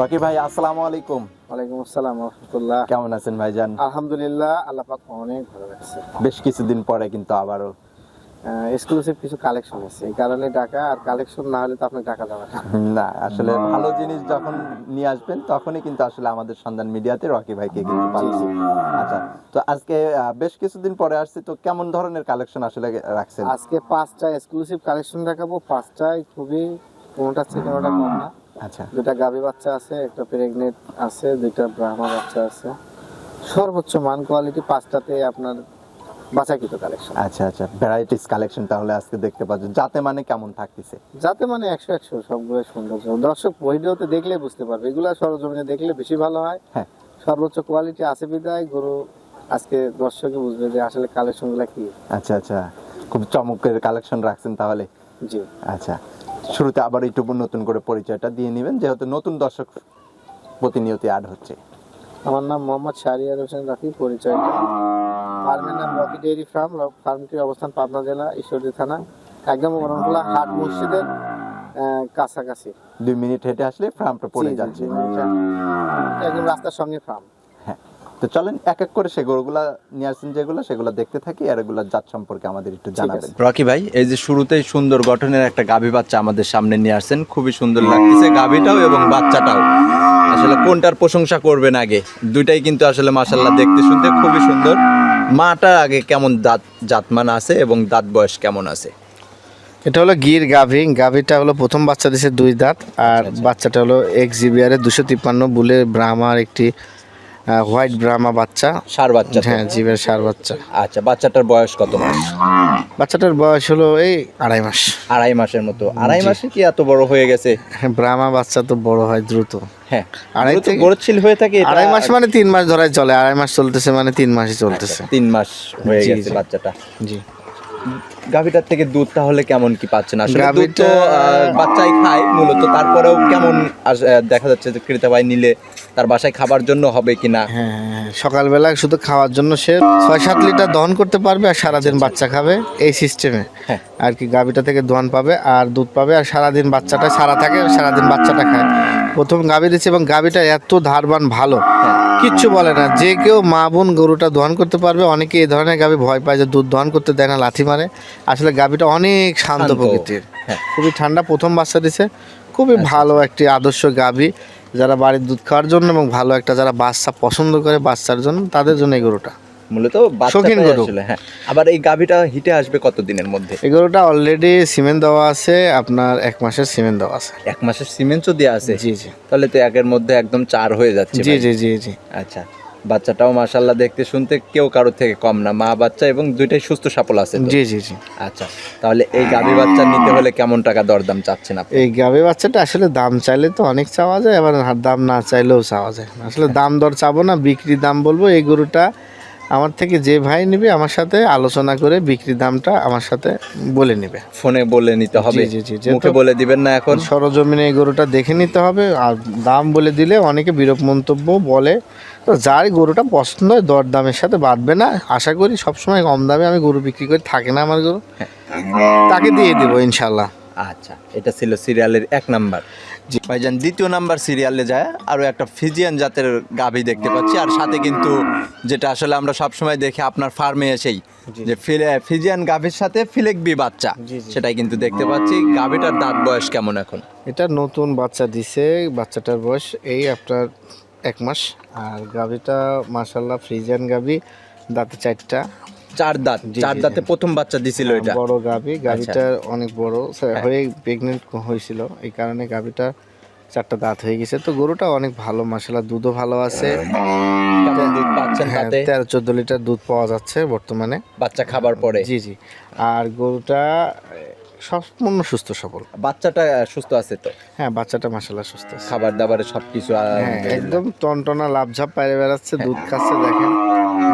Rocky ভাই আসসালামু আলাইকুম। ওয়ালাইকুম আসসালাম রহমতুল্লাহ। কেমন আছেন ভাইজান? আলহামদুলিল্লাহ আল্লাহ পাক অনেক ভালো বেশ কিছুদিন পরে কিন্তু আবারও। এক্সক্লুসিভ কিছু কালেকশন আছে। এই কারণে আর কালেকশন না হলে তো আপনি না। না আসলে ভালো জিনিস যখন নিয়ে আসবেন তখনই কিন্তু আসলে আমাদের সন্ধান মিডিয়াতে রকি ভাইকে কিন্তু পাচ্ছি আচ্ছা তো আজকে বেশ কিছুদিন পরে আসছি তো কেমন ধরনের কালেকশন আসলে রাখছেন? আজকে পাঁচটা এক্সক্লুসিভ কালেকশন দেখাবো। পাঁচটাই খুবই কোনোটা থেকে কোনোটা কম না। আচ্ছা। দুটা গাভী বাচ্চা আছে একটা প্রেগনেন্ট আছে দুইটা ব্রাহ্মা বাচ্চা আছে। সর্বোচ্চ মান কোয়ালিটি পাঁচটাতে আপনার বাছাকৃত কালেকশন আচ্ছা আচ্ছা। ভ্যারাইটিস কালেকশন তাহলে আজকে দেখতে পাচ্ছেন। যাতে মানে কেমন থাকতেছে? যাতে মানে একশো একশো সবগুলো সৌন্দর্য দর্শক ভিডিওতে দেখলে বুঝতে পারবে। এগুলা সরজমিনে দেখলে বেশি ভালো হয়। হ্যাঁ। সর্বোচ্চ কোয়ালিটি আছে বিদায়। গরু আজকে দর্শকে বুঝবে যে আসলে কালেকশনগুলা কি। আচ্ছা আচ্ছা। খুব চমকের কালেকশন রাখছেন তাহলে। জি। আচ্ছা। শুরুতে আবার একটু নতুন করে পরিচয়টা দিয়ে নেবেন যেহেতু নতুন দর্শক প্রতিনিয়ত অ্যাড হচ্ছে। আমার নাম মোহাম্মদ শাহরিয়ার হোসেন রাফি পরিচয়টা ফার্মের নাম রকি ডেয়ারি ফার্ম। ফার্মটির অবস্থান পাবনা জেলা ঈশ্বরদী থানা একদম অরণখোলা হাট মসজিদের কাছাকাছি। দুই মিনিট হেঁটে আসলে ফার্মটা পড়ে যাচ্ছে। একদম রাস্তার সঙ্গে ফার্ম তো চলেন এক এক করে সে গরুগুলা নিয়ে আসছেন যেগুলো সেগুলো দেখতে থাকি আর এগুলোর জাত সম্পর্কে আমাদের একটু জানাবেন। রকি ভাই এই যে শুরুতেই সুন্দর গঠনের একটা গাভী বাচ্চা আমাদের সামনে নিয়ে আসছেন খুবই সুন্দর লাগতেছে গাভীটাও এবং বাচ্চাটাও। আসলে কোনটার প্রশংসা করবেন আগে? দুইটাই কিন্তু আসলে মাসাল্লাহ দেখতে শুনতে খুবই সুন্দর। মাটা আগে কেমন দাঁত জাতমান আছে এবং দাঁত বয়স কেমন আছে? এটা হলো গির গাভি। গাভিটা হলো প্রথম বাচ্চা দিছে দুই দাঁত আর বাচ্চাটা হলো এক্স জিবিআরের দুশো তিপ্পান্ন বুলে ব্রাহ্মার একটি হোয়াইট ব্রাহ্মা বাচ্চা। সার বাচ্চা হ্যাঁ জিবের সার বাচ্চা। আচ্ছা বাচ্চাটার বয়স কত মাস? বাচ্চাটার বয়স হলো এই আড়াই মাস। আড়াই মাসের মতো। আড়াই মাসে কি এত বড় হয়ে গেছে? ব্রাহ্মা বাচ্চা তো বড় হয় দ্রুত। হ্যাঁ আড়াই থেকে- গরুচ্ছিল হয়ে থাকে আড়াই মাস মানে তিন মাস ধরাই চলে আড়াই মাস চলতেছে মানে তিন মাসই চলতেছে। তিন মাস হয়ে গেছে বাচ্চাটা। জি। গাভীটার থেকে দুধ তাহলে কেমন কি পাচ্ছেন? আসলে দুধ তো বাচ্চাই খায় মূলত তারপরেও কেমন দেখা যাচ্ছে যে ক্রেতা ভাই নিলে তার বাসায় খাবার জন্য হবে কিনা হ্যাঁ হ্যাঁ, সকালবেলা শুধু খাওয়ার জন্য সে ছয় সাত লিটার দহন করতে পারবে আর সারাদিন বাচ্চা খাবে এই সিস্টেমে। হ্যাঁ। আর কি গাভীটা থেকে দোয়ান পাবে আর দুধ পাবে আর সারাদিন বাচ্চাটা সারা থাকে সারাদিন বাচ্চাটা খায়। প্রথম গাভী দিচ্ছে এবং গাভীটা এত ধারবান ভালো। কিচ্ছু বলে না। যে কেউ মা বোন গরুটা দহন করতে পারবে অনেকে এই ধরনের গাভি ভয় পায় যে দুধ দহন করতে দেয় না লাথি মারে। আসলে গাভিটা অনেক শান্ত। প্রকৃতির। হ্যাঁ। খুবই ঠান্ডা প্রথম বাচ্চা দিছে। খুবই ভালো একটি আদর্শ গাভি যারা বাড়ির দুধ খাওয়ার জন্য এবং ভালো একটা যারা বাচ্চা পছন্দ করে বাচ্চার জন্য তাদের জন্য এই গরুটা। মূলত শৌখিন গরু। হ্যাঁ। আবার এই গাভীটা হিটে আসবে কত দিনের মধ্যে? এই গরুটা অলরেডি সিমেন্ট দেওয়া আছে আপনার এক মাসের সিমেন্ট দেওয়া আছে। এক মাসের সিমেন্টও দেওয়া আছে জি জি। তাহলে তো একের মধ্যে একদম চার হয়ে যাচ্ছে জি। জি জি জি। আচ্ছা বাচ্চাটাও মাশাল্লাহ দেখতে শুনতে কেউ কারোর থেকে কম না মা বাচ্চা এবং দুইটাই সুস্থ সফল আছে জি জি জি। আচ্ছা তাহলে এই গাভী বাচ্চা নিতে হলে কেমন টাকা দরদাম চাচ্ছেন আপনি? এই গাভী বাচ্চাটা আসলে দাম চাইলে তো অনেক চাওয়া যায় আবার দাম না চাইলেও চাওয়া যায়। আসলে দাম দর চাবো না বিক্রি দাম বলব এই গরুটা আমার থেকে যে ভাই নেবে আমার সাথে আলোচনা করে বিক্রি দামটা আমার সাথে বলে নেবে। ফোনে বলে নিতে হবে। জি, জি, মুখে বলে দিবেন না এখন। সরজমিনে এই গরুটা দেখে নিতে হবে আর দাম বলে দিলে অনেকে বিরূপ মন্তব্য বলে। তো যার গরুটা পছন্দ হয় দর দামের সাথে বাঁধবে না। আশা করি সবসময় কম দামে আমি গরু বিক্রি করে থাকে না আমার গরু। তাকে দিয়ে দেবো ইনশাল্লাহ আচ্ছা এটা ছিল সিরিয়ালের এক নাম্বার। জি ভাইজান দ্বিতীয় নাম্বার সিরিয়ালে যায় আরও একটা ফিজিয়ান জাতের গাভী দেখতে পাচ্ছি আর সাথে কিন্তু যেটা আসলে আমরা সবসময় দেখি আপনার ফার্মে এসেই যে ফিলে- ফিজিয়ান গাভীর সাথে ফিলেকবি বাচ্চা। সেটাই কিন্তু দেখতে পাচ্ছি। গাভীটার দাঁত বয়স কেমন এখন? এটা নতুন বাচ্চা দিছে বাচ্চাটার বয়স এই আপনার এক মাস আর গাভিটা মাসাল্লাহ ফ্রিজিয়ান গাভি দাঁতে চারটা চার দাঁত চার দাঁতে প্রথম বাচ্চা দিছিল এটা। বড় গাভি গাভিটা অনেক বড় হয়ে প্রেগনেন্ট হয়েছিল। এই কারণে গাভিটা চারটা দাঁত হয়ে গেছে। তো গরুটা অনেক ভালো মাসাল্লাহ দুধও ভালো আছে। হ্যাঁ তেরো চোদ্দ লিটার দুধ পাওয়া যাচ্ছে বর্তমানে। বাচ্চা খাবার পরে? জি জি। আর গরুটা সম্পূর্ণ সুস্থ সবল। বাচ্চাটা সুস্থ আছে তো? হ্যাঁ বাচ্চাটা মাসাল্লাহ সুস্থ আছে। খাবার দাবারে সবকিছু হ্যাঁ একদম টনটনা লাভঝাপ পাইরে বেড়াচ্ছে দুধ খাচ্ছে দেখেন।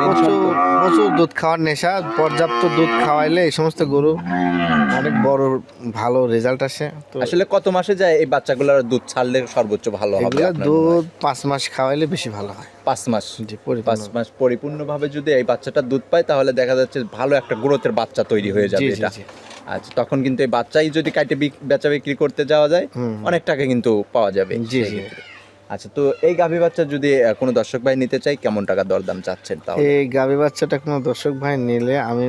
প্রচুর। প্রচুর দুধ খাওয়ার নেশা পর্যাপ্ত দুধ খাওয়াইলে এই সমস্ত গরু অনেক বড় ভালো রেজাল্ট আসে। তো আসলে কত মাসে যায় এই বাচ্চাগুলোর দুধ ছাড়লে সর্বোচ্চ ভালো হবে এগুলা? দুধ পাঁচ মাস খাওয়াইলে বেশি ভালো হয়। পাঁচ মাস। জি পাঁচ মাস পরিপূর্ণভাবে যদি এই বাচ্চাটা দুধ পায় তাহলে দেখা যাচ্ছে ভালো একটা গ্রোথের বাচ্চা তৈরি হয়ে যাবে এটা। আচ্ছা তখন কিন্তু এই বাচ্চাই যদি কাটে বেচা বিক্রি করতে যাওয়া যায় অনেক টাকা কিন্তু পাওয়া যাবে জি। আচ্ছা তো এই গাভী বাচ্চা যদি কোনো দর্শক ভাই নিতে চাই কেমন টাকা দরদাম চাচ্ছেন তাহলে? এই গাভী বাচ্চাটা কোনো দর্শক ভাই নিলে আমি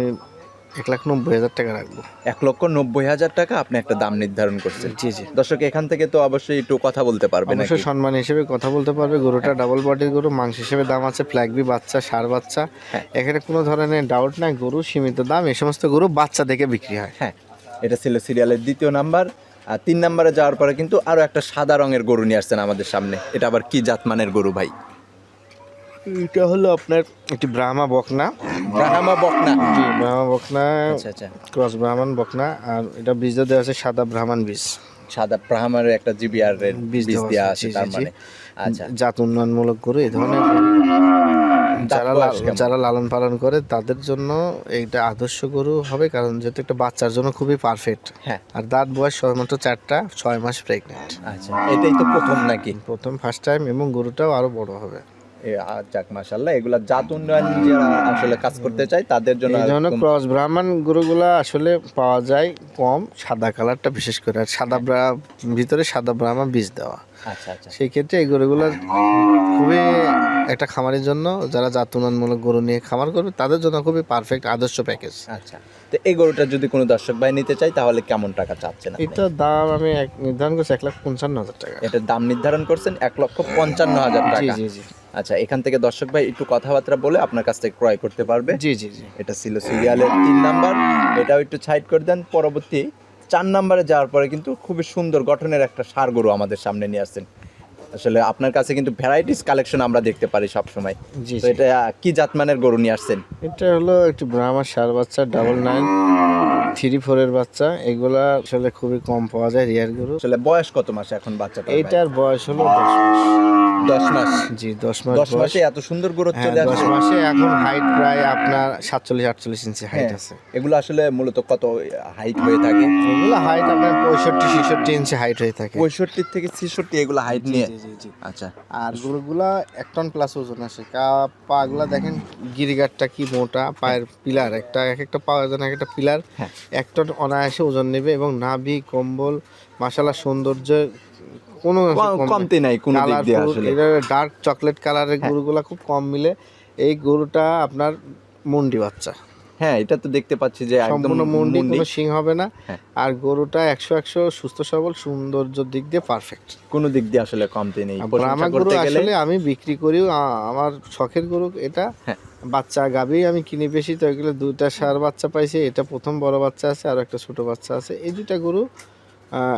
এক লাখ নব্বই হাজার টাকা রাখব। এক লক্ষ নব্বই হাজার টাকা আপনি একটা দাম নির্ধারণ করছেন। জি জি। দর্শক এখান থেকে তো অবশ্যই একটু কথা বলতে পারবেন অবশ্যই সম্মান হিসেবে কথা বলতে পারবে। গরুটা ডাবল বডির গরু মাংস হিসেবে দাম আছে ফ্ল্যাগবি বাচ্চা সার বাচ্চা। হ্যাঁ। এখানে কোনো ধরনের ডাউট নাই গরু সীমিত দাম এই সমস্ত গরু বাচ্চা দেখে বিক্রি হয়। হ্যাঁ এটা ছিল সিরিয়ালের দ্বিতীয় নাম্বার আর তিন নাম্বারে যাওয়ার পরে কিন্তু আরও একটা সাদা রঙের গরু নিয়ে আসছেন আমাদের সামনে। এটা আবার কি জাতমানের গরু ভাই? এটা হলো আপনার একটি ব্রাহ্মা বকনা। ব্রাহ্মা বকনা। জি ব্রাহ্মা বকনা আচ্ছা আচ্ছা। ক্রস ব্রাহ্মণ বকনা আর এটা বীজ দেওয়া আছে সাদা ব্রাহ্মণ বীজ। সাদা ব্রাহ্মার একটা জিবিআর এর বীজ দেওয়া আছে, আছে তার মানে। আচ্ছা। জাত উন্নয়নমূলক গরু এই ধরনের। যারা? যারা লালন পালন করে তাদের জন্য এইটা আদর্শ গরু হবে কারণ যেহেতু একটা বাচ্চার জন্য খুবই পারফেক্ট হ্যাঁ। আর দাঁত বয়স সবেমাত্র চারটা ছয় মাস প্রেগনেন্ট আচ্ছা এটাই তো প্রথম নাকি? প্রথম ফার্স্ট টাইম এবং গরুটাও আরও বড় হবে। যাক মাশাল্লাহ এগুলা জাত উন্নয়ন যারা আসলে কাজ করতে চায় তাদের জন্য এই ক্রস ব্রাহ্মণ গরুগুলা আসলে পাওয়া যায় কম সাদা কালারটা বিশেষ করে আর সাদা ভিতরে সাদা ব্রাহ্মণ বীজ দেওয়া। আচ্ছা আচ্ছা। সেই ক্ষেত্রে এই গরুগুলো খুবই একটা খামারের জন্য যারা জাত উন্নয়নমূলক গরু নিয়ে খামার করবে তাদের জন্য খুবই পারফেক্ট আদর্শ প্যাকেজ আচ্ছা। তো এই গরুটা যদি কোনো দর্শক ভাই নিতে চায় তাহলে কেমন টাকা চাচ্ছেন? এটার দাম আমি এক- নির্ধারণ করছি এক লাখ পঞ্চান্ন হাজার টাকা। এটার দাম নির্ধারণ করছেন এক লক্ষ পঞ্চান্ন হাজার জি টাকা। জি জি। আচ্ছা এখান থেকে দর্শক ভাই একটু কথাবার্তা বলে আপনার কাছ থেকে ক্রয় করতে পারবে। জি জি জি। এটা ছিল সিরিয়ালের তিন নাম্বার। এটাও একটু সাইড করে দেন। পরবর্তী চার নাম্বারে যাওয়ার পরে কিন্তু খুবই সুন্দর গঠনের একটা সার গরু আমাদের সামনে নিয়ে আসছেন। আসলে আপনার কাছে কিন্তু ভ্যারাইটিস কালেকশন আমরা দেখতে পারি সব সময় জি তো। এটা কি জাতমানের গরু নিয়ে আসছেন? এটা হলো একটি ব্রাহ্মার সার বাচ্চা ডাবল নাইন থ্রি ফোরের বাচ্চা। এগুলা আসলে খুবই কম পাওয়া যায় রিয়ার গরু। আসলে বয়স কত মাস এখন বাচ্চাটা এইটার বয়স হলো দশ মাস। দশ মাস। জি দশ মাস দশ মাসে এত সুন্দর গরু হ্যাঁ চলে দশ আসছে মাসে এখন হাইট প্রায় আপনার সাতচল্লিশ আটচল্লিশ ইঞ্চি হাইট হ্যাঁ, আছে। এগুলো আসলে মূলত কত হাইট হয়ে থাকে? এগুলো হাইট আপনার পঁয়ষট্টি ছেষট্টি ইঞ্চি হাইট হয়ে থাকে। পঁয়ষট্টি থেকে ছেষট্টি এগুলো হাইট নিয়ে। জি জি আচ্ছা। আর গরুগুলা এক টন প্লাস ওজন আসে। কা- পাগুলা দেখেন গিরিগারটা কি মোটা পায়ের পিলার একটা এক একটা পা যেন এক একটা পিলার হ্যাঁ। এক টন অনায়াসে ওজন নেবে এবং নাভি কম্বল মাসালা সৌন্দর্য কোনো কম- কমতি নাই কোনো দিক দিয়ে আসলে। ডার্ক চকলেট কালারের গরুগুলা খুব কম মিলে। এই গরুটা আপনার মুন্ডি বাচ্চা। হ্যাঁ এটা তো দেখতে পাচ্ছি যে সম্পূর্ণ মুন্ডি কোনো হবে না। হ্যাঁ। আর গরুটা একশো একশো সুস্থ সবল সৌন্দর্য দিক দিয়ে পারফেক্ট কোনো দিক দিয়ে আসলে কমতি নেই। আমার গরু আসলে আমি বিক্রি করি আমার শখের গরু এটা। হ্যাঁ। বাচ্চা গাবি আমি কিনে বেশি তো এগুলো দুইটা সার বাচ্চা পাইছি এটা প্রথম বড় বাচ্চা আছে আর একটা ছোট বাচ্চা আছে। এই দুইটা গরু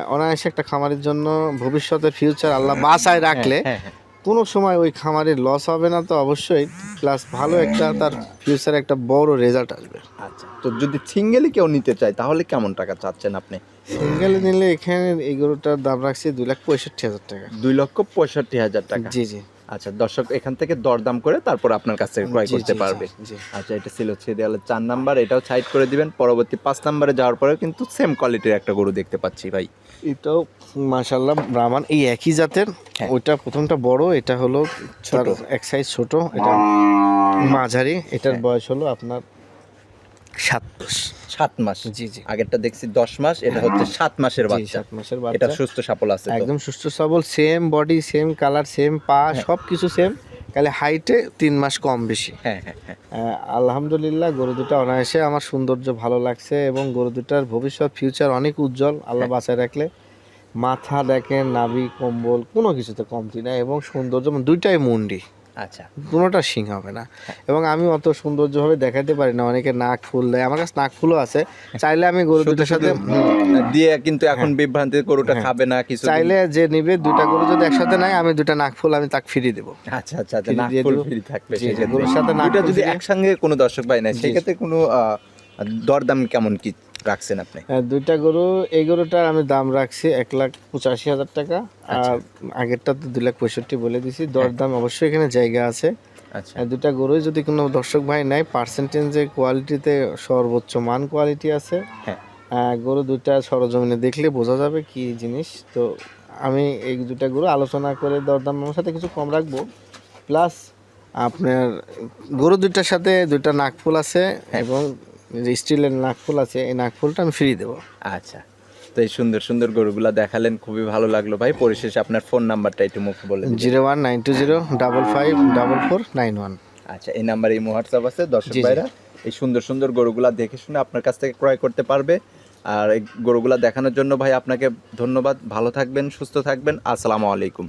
অনায়াসে একটা খামারের জন্য ভবিষ্যতের ফিউচার আল্লাহ বাসায় রাখলে হ্যাঁ, হ্যাঁ। কোনো সময় ওই খামারের লস হবে না তো অবশ্যই। প্লাস ভালো একটা তার ফিউচারে একটা বড় রেজাল্ট আসবে। আচ্ছা তো যদি সিঙ্গেলি কেউ নিতে চায় তাহলে কেমন টাকা চাচ্ছেন আপনি? সিঙ্গেল নিলে এখানে এই গরুটার দাম রাখছি দুই লাখ পঁয়ষট্টি হাজার টাকা। দুই লক্ষ পঁয়ষট্টি হাজার টাকা। জি জি। আচ্ছা দর্শক এখান থেকে দরদাম করে তারপর আপনার কাছ থেকে ক্রয় করতে পারবে। আচ্ছা এটা ছিল সিরিয়ালের চার নাম্বার এটাও সাইড করে দিবেন পরবর্তী পাঁচ নাম্বারে যাওয়ার পরেও কিন্তু সেম কোয়ালিটির একটা গরু দেখতে পাচ্ছি ভাই এটাও মাশাল্লাহ ব্রাহ্মণ এই একই জাতের হ্যাঁ। ওইটা প্রথমটা বড় এটা হলো এক সাইজ ছোট এটা মাঝারি এটার হ্যাঁ। বয়স হলো আপনার সাত মাস। সাত মাস। জি জি। আগেরটা দেখছি দশ মাস এটা হচ্ছে সাত মাসের বাচ্চা। সাত মাসের এটা সুস্থ সফল আছে একদম সুস্থ সবল same body same colour same পা। সব কিছু সেম খালি হাইটে তিন মাস কম বেশি। হ্যাঁ হ্যাঁ হ্যাঁ। আলহামদুলিল্লাহ গরু দুটা অনায়াসে আমার সৌন্দর্য ভালো লাগছে এবং গরু দুটার ভবিষ্যৎ ফিউচার অনেক উজ্জ্বল আল্লাহ হ্যাঁ। বাঁচায় রাখলে। মাথা দেখেন নাভি কম্বল কোনো কিছুতে কমতি না এবং সৌন্দর্য মানে দুইটাই মুন্ডি। আচ্ছা। কোনোটা সিং হবে না। হ্যাঁ। এবং আমি অত সৌন্দর্যভাবে দেখাতে পারি না অনেকে নাক ফুল দেয়। আমার কাছে নাক ফুলও আছে। চাইলে আমি গরু দুটোর সাথে দিয়ে কিন্তু এখন বিভ্রান্তি গরুটা খাবে না কিছু চাইলে যে নিবে দুইটা গরু যদি একসাথে নাই আমি দুটা নাক ফুল আমি তাকে ফিরিয়ে দেবো। আচ্ছা আচ্ছা আচ্ছা নাক ফুল ফ্রি থাকবে গরুর সাথে নাক দুইটা ফুল যদি একসঙ্গে কোনো দর্শক পায় না সেক্ষেত্রে কোনো আহ, দরদাম কেমন কি? রাখছেন আপনি? আহ, দুইটা গরু এই গরুটার আমি দাম রাখছি এক লাখ পঁচাশি হাজার টাকা আচ্ছা। আর আগেরটা তো দুই লাখ পঁয়ষট্টি বলে দিছি দর দাম অবশ্যই এখানে জায়গা আছে। আচ্ছা। আর দুটা গরুই যদি কোনো দর্শক ভাই নেয় পার্সেন্টেজে কোয়ালিটিতে সর্বোচ্চ মান কোয়ালিটি আছে হ্যাঁ। গরু দুটা সরজমিনে দেখলে বোঝা যাবে কি জিনিস। তো আমি এই দুটা গরু আলোচনা করে দরদাম আমার সাথে কিছু কম রাখব। প্লাস আপনার গরু দুইটার সাথে দুইটা নাকফুল আছে এবং যে স্টিলের নাকফুল আছে এই নাকফুলটা আমি ফ্রি দেবো। আচ্ছা। তো এই সুন্দর সুন্দর গরুগুলা দেখালেন খুবই ভালো লাগল ভাই। পরিশেষে আপনার ফোন নাম্বারটা একটু মুখে বলে দিন। Zero one nine two zero double five double four nine one. আচ্ছা এই নাম্বারে এই হোয়াটসঅ্যাপ আছে দর্শক। ভাইরা। এই সুন্দর সুন্দর গরুগুলা দেখে শুনে আপনার কাছ থেকে ক্রয় করতে পারবে। আর এই গরুগুলা দেখানোর জন্য ভাই আপনাকে ধন্যবাদ। ভালো থাকবেন সুস্থ থাকবেন। আসসালামু আলাইকুম।